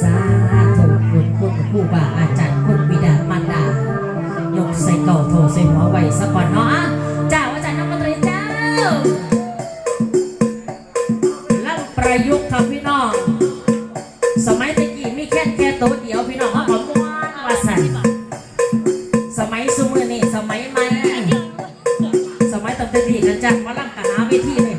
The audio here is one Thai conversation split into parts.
สาธุคุณคุณคู่บ่าอาจารย์คุณบิดามารดายกใส่เก่าโถใส่หัวไว้สักก่อนเนาะ จันทร์วันหลังกาวิธีไป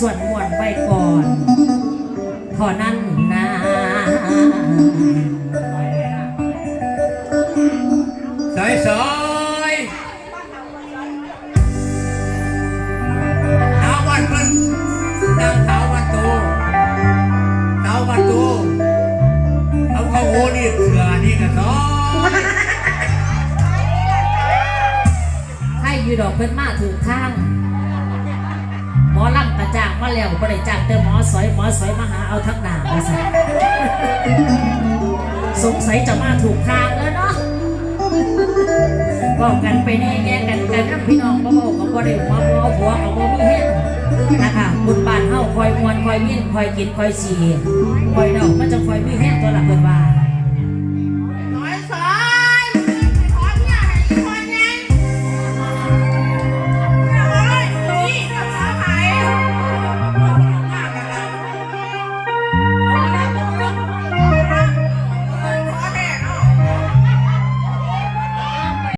ส่วนมวนไปก่อนเท่านั้นนะสายสายเท้าวันมันนางเท้าวันโตเท้าวันโตเอาเข้าโอนี่เสือนี่กันซอยให้อยูดอกเพิ่นมาถือข้างหม อลำกระจ้างมาแล้วบ่ได้จ้างแต่หมอสอยหมอสอยมาหาเอาทั้งหนาว่าซั่สงสัยจะมาถูกทางแล้วเนาะบอกกันไปแน่แง่กันกันกับพี่น้องบ่บอกกับบ่ได้มาบ่ผัวกับบ่มีเฮ็ดนะคะบุญบานเฮาคอยมวนคอยเมียนคอยกินคอยสีคอยดอกมันจะคอยมีแห้งตัวละเพิ่นว่า